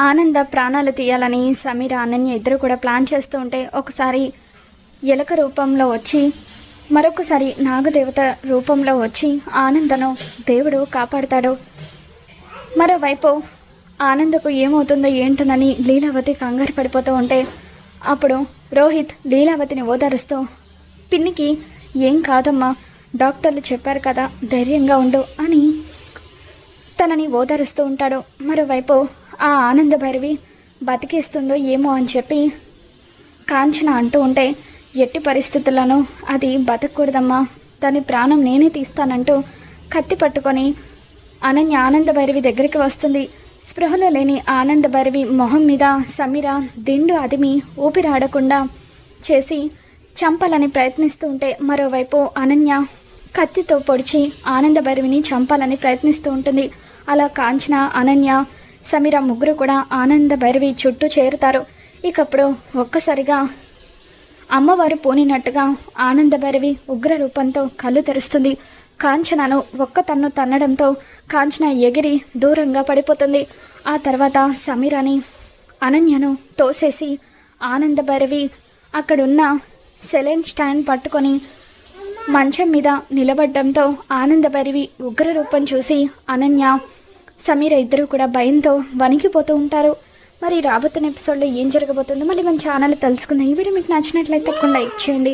ఆనంద ప్రాణాలు తీయాలని సమీర అనన్య ఇద్దరు కూడా ప్లాన్ చేస్తూ ఉంటే ఒకసారి ఎలక రూపంలో వచ్చి మరొకసారి నాగదేవత రూపంలో వచ్చి ఆనందను దేవుడు కాపాడతాడు. మరోవైపు ఆనందకు ఏమవుతుందో ఏంటోనని లీలావతి కంగారు పడిపోతూ ఉంటే అప్పుడు రోహిత్ లీలావతిని ఓదారుస్తూ పిన్నికి ఏం కాదమ్మా డాక్టర్లు చెప్పారు కదా ధైర్యంగా ఉండు అని తనని ఓదారుస్తూ ఉంటాడు. మరోవైపు ఆ ఆనంద భైరవి బతికేస్తుందో ఏమో అని చెప్పి కాంచన అంటూ ఉంటే ఎట్టి పరిస్థితుల్లోనూ అది బతకూడదమ్మా. దాని ప్రాణం నేనే తీస్తానంటూ కత్తి పట్టుకొని అనన్య ఆనంద భైరవి దగ్గరికి వస్తుంది. స్పృహలో లేని ఆనంద భైరవి మొహం మీద సమీర దిండు అదిమి ఊపిరాడకుండా చేసి చంపాలని ప్రయత్నిస్తూ ఉంటే మరోవైపు అనన్య కత్తితో పొడిచి ఆనంద భైరవిని చంపాలని ప్రయత్నిస్తూ ఉంటుంది. అలా కాంచన అనన్య సమీర ముగ్గురు కూడా ఆనంద భైరవి చుట్టూ చేరుతారు. ఇకప్పుడు ఒక్కసారిగా అమ్మవారు పోనినట్టుగా ఆనందభైరవి ఉగ్ర రూపంతో కళ్ళు తెరుస్తుంది. కాంచనను ఒక్క తన్ను తన్నడంతో కాంచన ఎగిరి దూరంగా పడిపోతుంది. ఆ తర్వాత సమీరాని అనన్యను తోసేసి ఆనంద భైరవి అక్కడున్న సెలైన్ స్టాండ్ పట్టుకొని మంచం మీద నిలబడడంతో ఆనందభైరవి ఉగ్ర రూపం చూసి అనన్య సమీర ఇద్దరు కూడా భయంతో వణికిపోతూ ఉంటారు. మరి రాబోతున్న ఎపిసోడ్లో ఏం జరగబోతుందో మళ్ళీ మన ఛానల్ తెలుసుకుందాం. ఈ వీడియో మీకు నచ్చినట్లయితే తప్పకుండా లైక్ చేయండి.